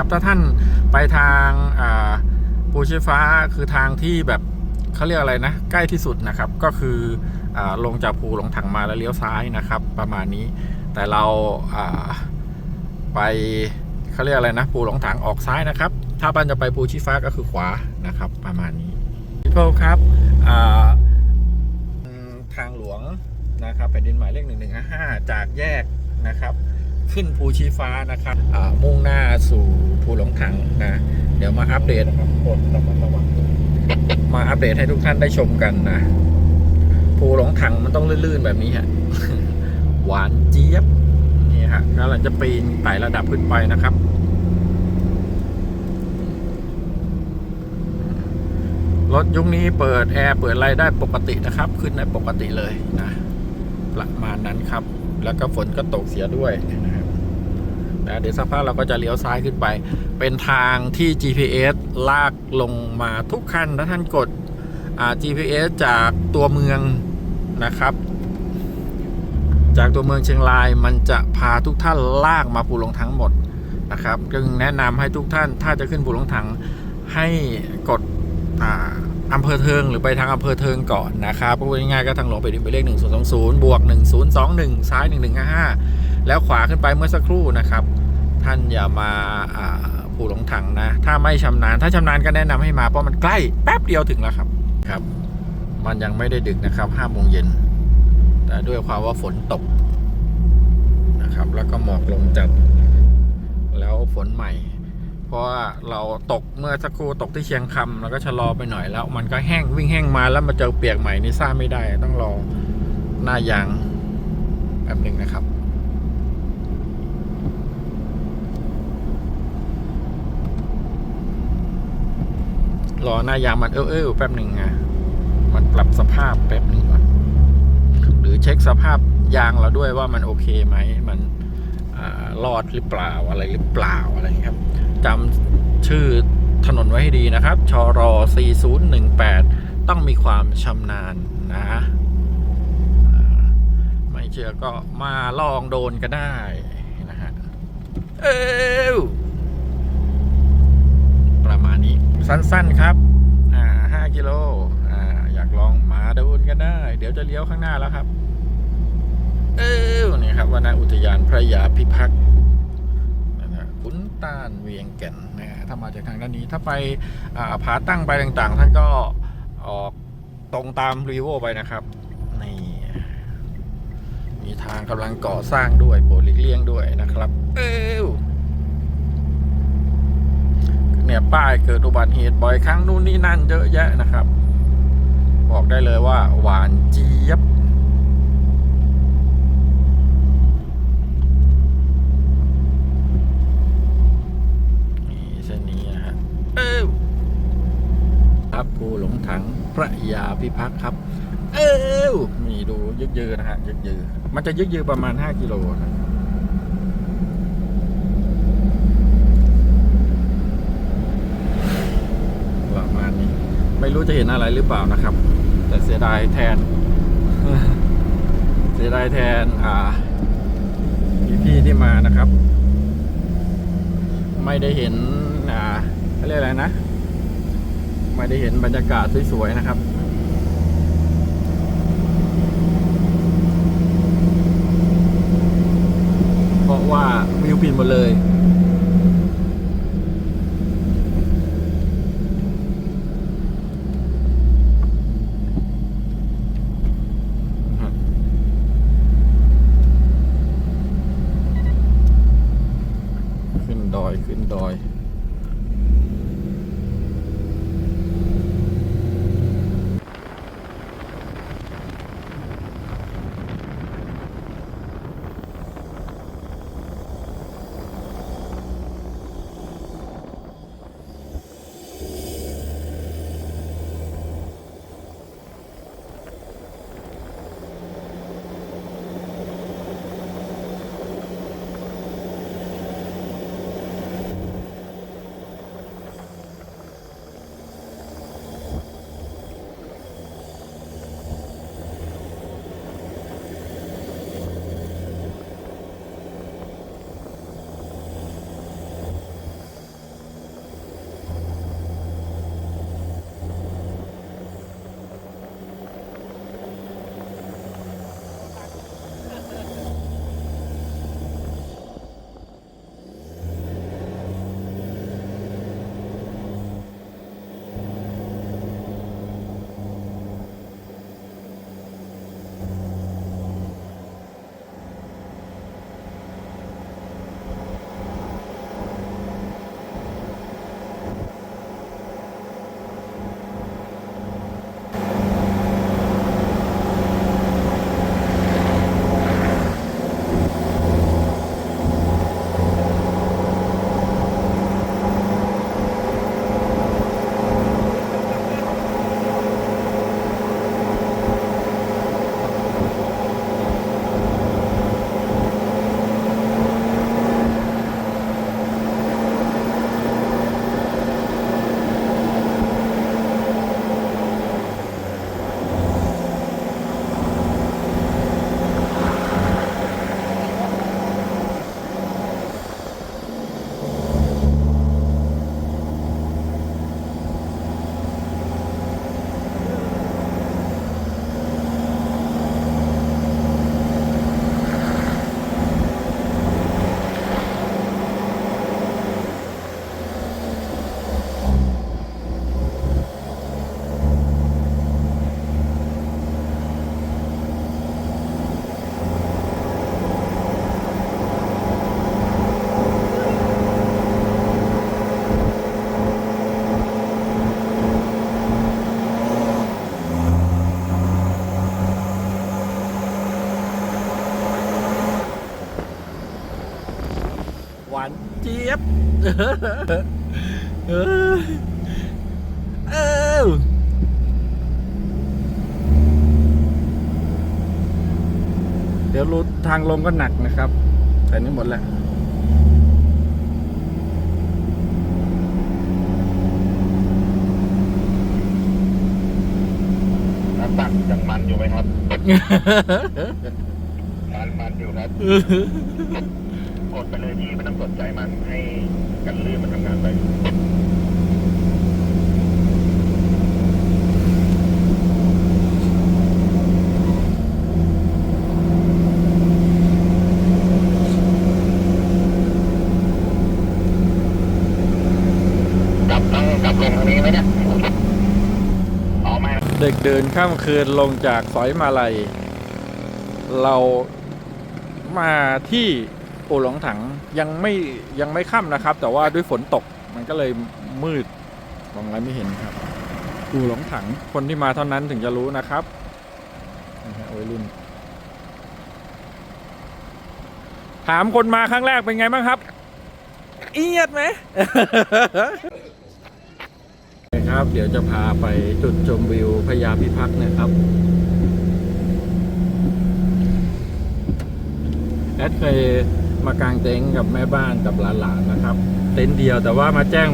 นะครับ ถ้าท่านไปทางอ่าภูชีฟ้าคือทางที่แบบเขาเรียกอะไรนะ ใกล้ที่สุดนะครับ ก็คืออลงจากภูหลงถังมาแล้วเลี้ยวซ้ายนะครับ ประมาณนี้ แต่เราาไปเขาเรียกอะไรนะ ภูหลงถังออกซ้ายนะครับ ถ้าบ้านจะไปภูชีฟ้าก็คือขวานะครับ ประมาณนี้พี่โพลครับาทางหลวงนะครับแผ่นดินหมายเลขหนึ่งหนึ่งห้าจากแยกนะครับ ขึ้นภูชีฟ้านะครับมุ่งหน้าสู่ภูหลงถังนะ เดี๋ยวมาอัปเดตกดระมัดระวังมาอัปเดตให้ทุกท่านได้ชมกันนะภูหลงถังมันต้องลื่นๆแบบนี้ฮะหวานเจี๊ยบนี่ฮะกำลังจะปีนไต่ระดับขึ้นไปนะครับรถยุคนี้เปิดแอร์เปิดอะไรได้ปกตินะครับ ขึ้นได้ปกติเลยนะ ประมาณนั้นครับ แล้วก็ฝนก็ตกเสียด้วยนะ นะเดี๋ยวสักพักเราก็จะเลี้ยวซ้ายขึ้นไป เป็นทางที่ GPS ลากลงมาทุกคันถ้าท่านกด GPS จากตัวเมืองนะครับ จากตัวเมืองเชียงรายมันจะพาทุกท่านลากมาปูหลงทั้งหมดนะครับจึงแนะนำให้ทุกท่านถ้าจะขึ้นปูหลงถังให้กดอ่า อำเภอเทิงหรือไปทางอำเภอเทิงก่อนนะครับพูดง่ายๆก็ทางหลวงไปไปเลข1020บวก1021 ซ้าย 1155 แล้วขวาขึ้นไปเมื่อสักครู่นะครับ ท่านอย่ามาอ่าภูหลงถังนะ ถ้าไม่ชำนาญ ถ้าชำนาญก็แนะนำให้มาเพราะมันใกล้แป๊บเดียวถึงแล้วครับครับ มันยังไม่ได้ดึกนะครับ5โมงเย็นแต่ด้วยความว่าฝนตกนะครับ แล้วก็หมอกลงจัดแล้วฝนใหม่ เพราะว่าเราตกเมื่อสักครู่ตกที่เชียงคำแล้วก็ชะลอไปหน่อยแล้ว มันก็แห้งวิ่งแห้งมาแล้วมาเจอเปียกใหม่นี่ซ่าไม่ได้ต้องรอหน้ายางแป๊บหนึ่งนะครับรอหน้ายางมันเอ้อๆแป๊บหนึ่งอะมันปรับสภาพแป๊บหนึ่งก่อนหรือเช็คสภาพยางเราด้วยว่ามันโอเคไหมมันรอดหรือเปล่าอะไรหรือเปล่าอะไรครับ จำชื่อถนนไว้ให้ดีนะครับ ชร4018 ต้องมีความชำนาญนะ ไม่เชื่อก็มาลองโดนก็ได้นะฮะ เอ้วประมาณนี้สั้นๆครับ อ่า 5 กิโล อ่า อยากลองมาโดนกันได้ เดี๋ยวจะเลี้ยวข้างหน้าแล้วครับ เอ้วนี่ครับวนอุทยานพระยาพิพักษ์ ต้าลเวียงแก่นนะฮะถ้ามาจากทางด้านนี้ถ้าไปผาตั้งไปต่างๆ ท่านก็ออกตรงตามรีโวไปนะครับนี่มีทางกำลังก่อสร้างด้วยโปรลีกเลี่ยงด้วยนะครับ เอวเนี่ยป้ายเกิดอุบัติเหตุบ่อยครั้งนู่นนี่นั่นเยอะแยะนะครับ บอกได้เลยว่าหวานเจี๊ยบ นี่เส้นนี้นะฮะ เอ้วครับภูหลงถังพระยาพิพักษ์ครับ เอ้วนี่ดูยึกยือนะฮะยึกยือมันจะยึกยือประมาณ 5 กิโลนะประมาณนี้ ไม่รู้จะเห็นอะไรหรือเปล่านะครับ แต่เสียดายแทน เสียดายแทน อ่าพี่ๆที่มานะครับ ไม่ได้เห็น อ่า เรียกอะไรนะ ไม่ได้เห็นบรรยากาศสวยๆนะครับเพราะว่าวิวปินหมดเลย เออเออเดี๋ยวรูทางลงก็หนักนะครับ แต่นี่หมดแล้วน้ำตักยังมันอยู่ไหมครับ มันมันอยู่ครับ กดไปเลยพี่ไม่ต้องสนใจมันให้ กันลื่นมันทำงานไปกลับต้องกลับลงนี้ไหมเนี่ยออไม่เด็กเดินข้ามคืนลงจากสอยมาลัย เรามาที่ อู่หลงถังยังไม่ยังไม่ค่ำนะครับ แต่ว่าด้วยฝนตกมันก็เลยมืดมองอะไรไม่เห็นครับอู่หลงถังคนที่มาเท่านั้นถึงจะรู้นะครับนี่ฮะวัยรุ่น ถามคนมาครั้งแรกเป็นไงบ้างครับ เอียดไหมครับ เดี๋ยวจะพาไปจุดชมวิวพญาพิพักษ์นะครับ แอดเคย มากางเต็นท์กับแม่บ้านกับหลานๆนะครับ เต็นท์เดียวแต่ว่ามาแจ้ง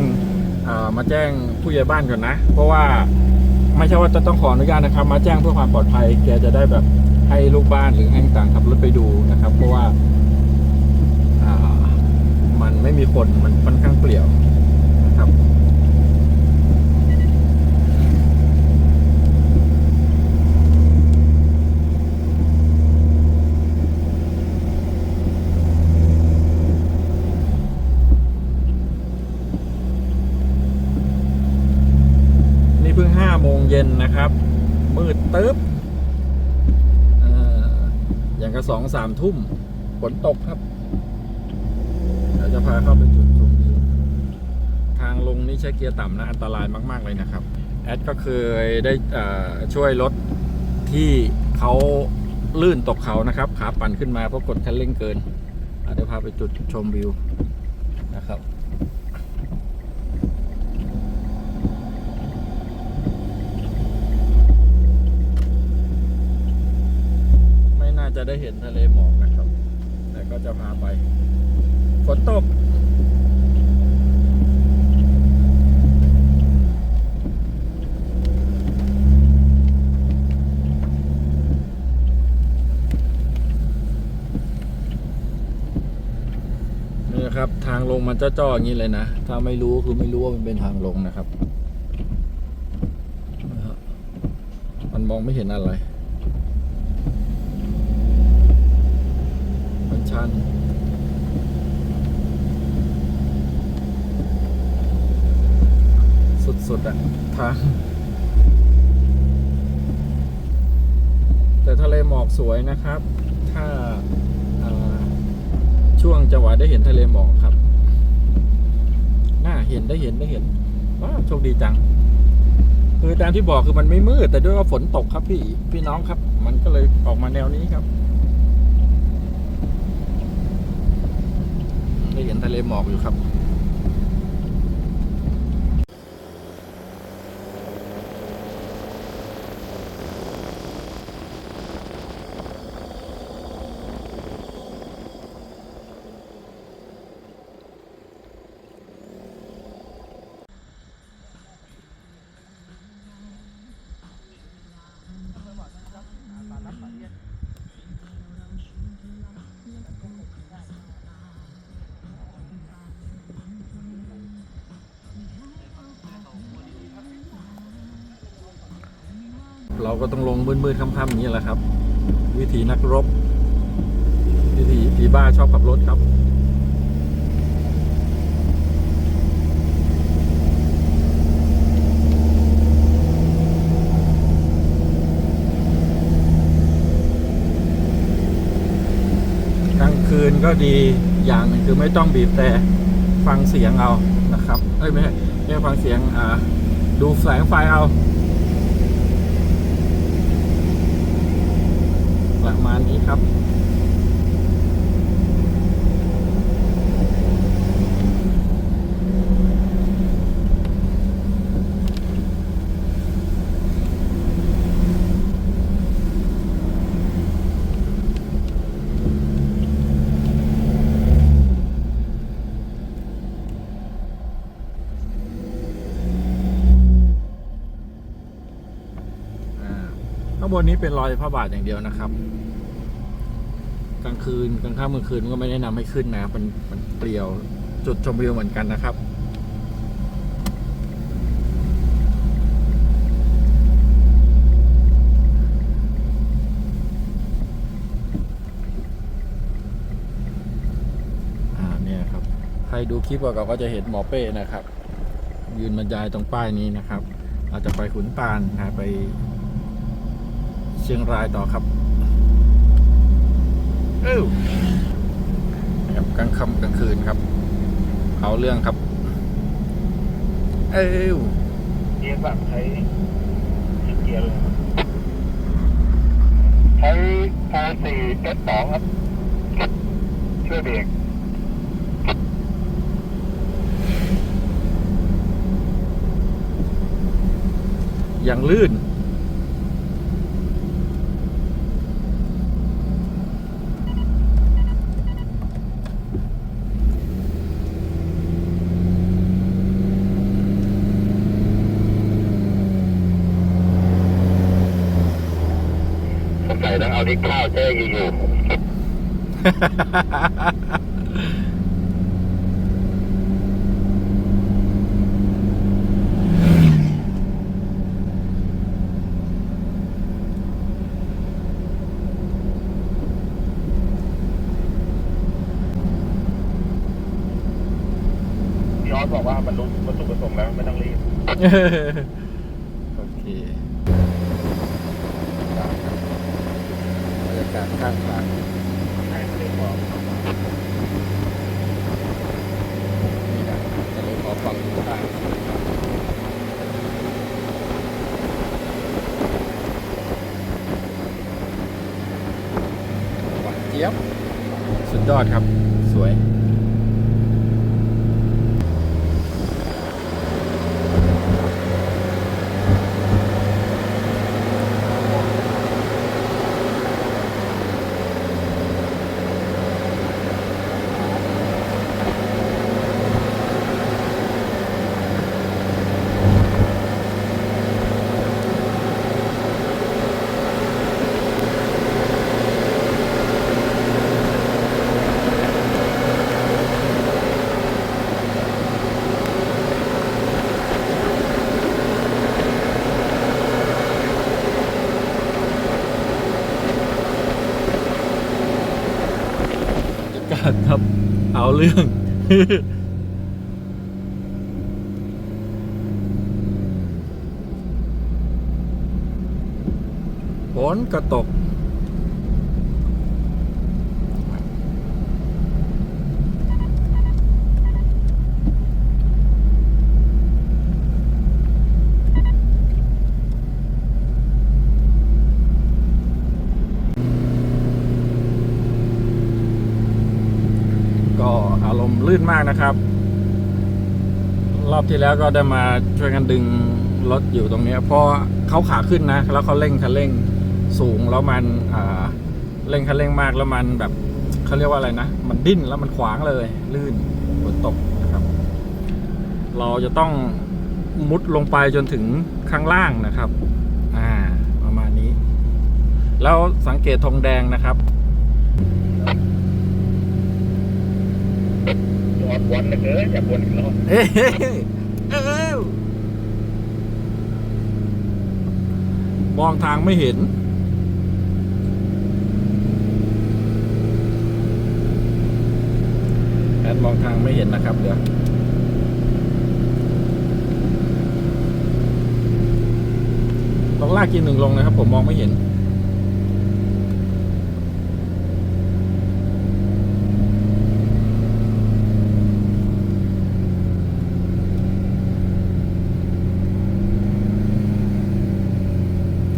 มาแจ้งผู้ใหญ่บ้านก่อนนะ เพราะว่าไม่ใช่ว่าจะต้องขออนุญาตนะครับ มาแจ้งเพื่อความปลอดภัย แกจะได้แบบให้ลูกบ้านหรือให้ต่างขับรถไปดูนะครับ เพราะว่ามันไม่มีคนมันค่อนข้างเปลี่ยวนะครับ นี่เพิ่งห้าโมงเย็นนะครับ มืดตึ๊บเอ่ออย่างกับ สองสามทุ่มฝนตกครับ เดี๋ยวจะพาเข้าไปจุดชมวิวทางลงนี่ใช้เกียร์ต่ำนะอันตรายมาก ๆ เลยนะครับ แอดก็เคยได้ช่วยรถที่เขาลื่นตกเขานะครับ ขาปั่นขึ้นมาเพราะกดคันเร่งเกินอะเดี๋ยวพาไปจุดชมวิวนะครับ ได้เห็นทะเลหมอกนะครับ แต่ก็จะพาไป ฝนตก นี่นะครับ ทางลงมันจะจ่ออย่างนี้เลยนะ ถ้าไม่รู้คือไม่รู้ว่ามันเป็นทางลงนะครับ มันมองไม่เห็นอะไรันสุดๆอะทาง แต่ทะเลหมอกสวยนะครับ ถ้าช่วงจังหวะได้เห็นทะเลหมอกครับ น่าเห็นได้เห็นได้เห็นว้าโชคดีจัง คือตามที่บอกคือมันไม่มืด แต่ด้วยว่าฝนตกครับพี่พี่น้องครับ มันก็เลยออกมาแนวนี้ครับ ได้ เห็นทะเลหมอกอยู่ครับ เราก็ต้องลงมืดๆค่ำๆอย่างนี้แหละครับ วิธีนักรบ วิธีผีบ้าชอบขับรถครับกลางคืนก็ดีอย่างนึงคือไม่ต้องบีบแต่ฟังเสียงเอานะครับเอ้ยไม่ใช่ไม่ใช่ฟังเสียงอ่าดูแสงไฟเอา ประมาณนี้ครับาง บนนี้เป็นรอยพระบาทอย่างเดียวนะครับ กลางคืนกลางค่ำกลางคืนก็ไม่แนะนำให้ขึ้นนะมันมันเปลี่ยวจุดชมวิวเหมือนกันนะครับอ่าเนี่ยครับใครดูคลิปเก่าก็จะเห็นหมอเป้นะครับ ยืนบรรยายตรงป้ายนี้นะครับ เราจะไปขุนตาลนะไป ชียงรายต่อครับเอ้านะครับกลางค่ำกลางคืนครับ เอาเรื่องครับ เอ้าเกียร์สั่งใช้เกียร์เลยใช้โฟร์สี่เอสสองครับช่วยเบรกอย่างลื่น ส งสัยต้องเอาดิข้าวแช่อยู่พี่ออสบอกว่ามันรู้วัตถุประสงค์แล้วไม่ต้องรีบ โอเคบรรยา กาศข้างทางให้ทะเลหมอกนี่นะทะเลขอฝั่งขุนตาลหวานเจี๊ยบ สุดยอดครับ สวยบรรยากาศครับ เอาเรื่อง ฝนก็ตกอาร มากนะครับ รอบที่แล้วก็ได้มาช่วยกันดึงรถอยู่ตรงนี้เพราะเขาขาขึ้นนะ แล้วเขาเร่งคันเร่งสูงแล้วมันเร่งคันเร่งมากแล้วมันแบบเขาเรียกว่าอะไรนะ มันดิ้นแล้วมันขวางเลย ลื่นฝนตกนะครับ เราจะต้องมุดลงไปจนถึงข้างล่างนะครับ อ่า ประมาณนี้ แล้วสังเกตธงแดงนะครับ ออสวนเหลยเกินอยากวนอีกรอบเอ้ยเอ้ยมองทางไม่เห็น แอนมองทางไม่เห็นนะครับ เดี๋ยวต้องลากกินหนึ่งลงนะครับ ผมมองไม่เห็น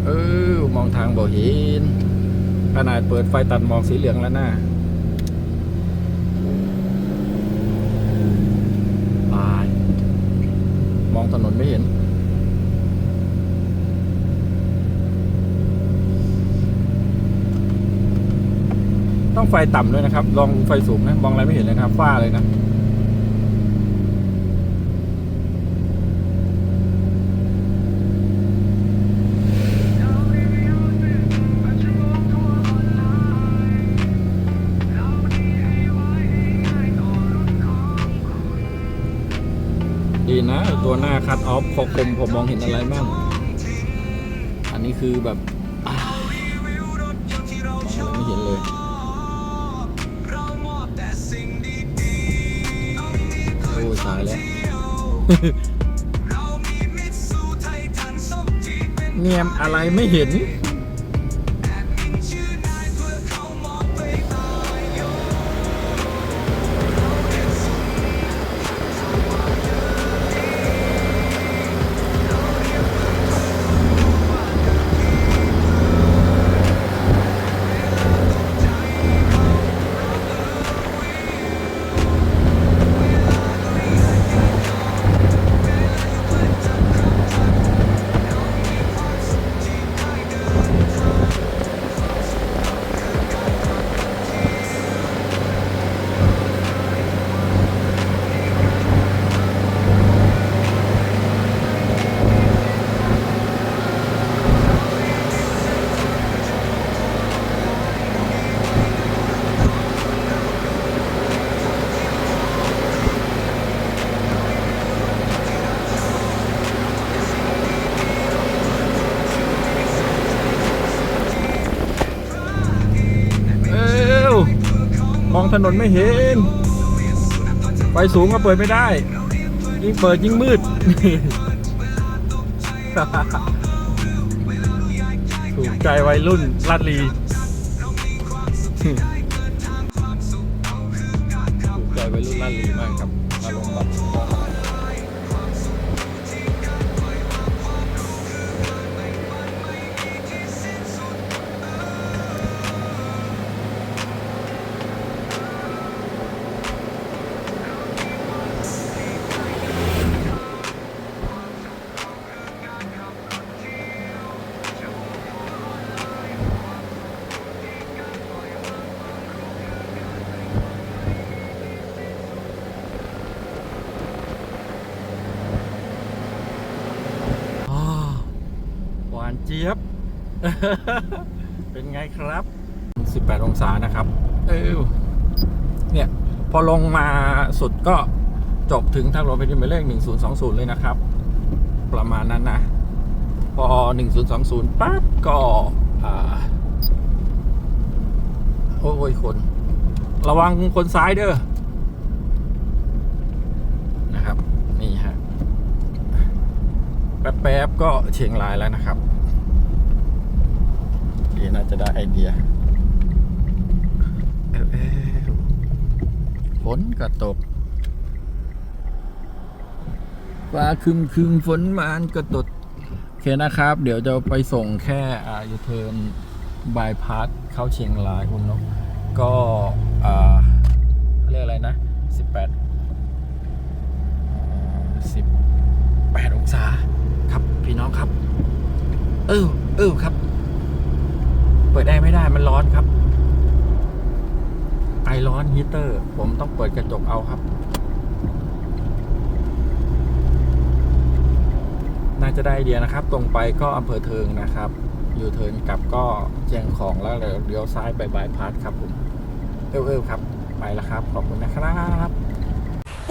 เอ องทางบ่เห็นขนาดเปิดไฟตัดมอกสีเหลืองแล้วนะตาย มองถนนไม่เห็น ต้องไฟต่ำด้วยนะครับ ลองไฟสูงนะ มองอะไรไม่เห็นเลยนะครับฝ้าเลยนะ ดีนะตัวหน้าคัดออฟพอคมผมมองเห็นอะไรบ้าง อันนี้คือแบบอ่ามองอะไรไม่เห็นเลยโอ้ตายแล้วเนียมอะไรไม่เห็น ถนนไม่เห็น ไฟสูงก็เปิดไม่ได้ ยิ่งเปิดยิ่งมืด ถูกใจวัยรุ่นลาดลี เป็นไงครับ 18 องศานะครับ เออเนี่ย พอลงมาสุดก็จบถึงทางหลวงแผ่นดินหมายเลข1020 เลยนะครับ ประมาณนั้นนะ พอ 1020 ปั๊บ ก็อ่าโอ้ยคน ระวังคนซ้ายเด้อนะครับ นี่ฮะ แป๊บๆก็เชียงรายแล้วนะครับ ดี๋ยวน่าจะได้ไอเดียเอ้วเอ้วฝนก็ตกฟ้าคึมคึมๆฝนมานก็ตดโอเคนะครับ เดี๋ยวจะไปส่งแค่อายูเทิร์นบายพาสเข้าเชียงรายคุณนกก็อ่าเขาเรียกอะไรนะ 18สิบแปดองศาครับพี่น้องครับ เออเออครับเปิดได้ไม่ได้มันร้อนครับ ไอร้อนฮีเตอร์ ผมต้องเปิดกระจกเอาครับ น่าจะได้ไอเดียนะครับ ตรงไปก็อำเภอเทิงนะครับอยู่เทิร์นกลับก็เชียงของแล้วเดี๋ยวซ้ายไปบายพาสครับผมเออเออครับ ไปแล้วครับ ขอบคุณนะครับ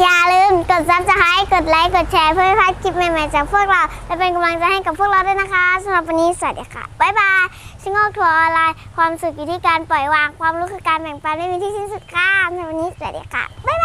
อย่าลืมกด subscribe กดไลค์ กดแชร์เพื่อไม่พลาดคลิปใหม่ ๆ จากพวกเรา และเป็นกำลังใจให้กับพวกเราด้วยนะคะสำหรับวันนี้สวัสดีค่ะ บ๊ายบาย ชิงอกทัวร์ออนไลน์ ความสุขอยู่ที่การปล่อยวาง ความรู้คือการแบ่งปันไม่มีที่สิ้นสุดค่ะสำหรับวันนี้สวัสดีค่ะบ๊าย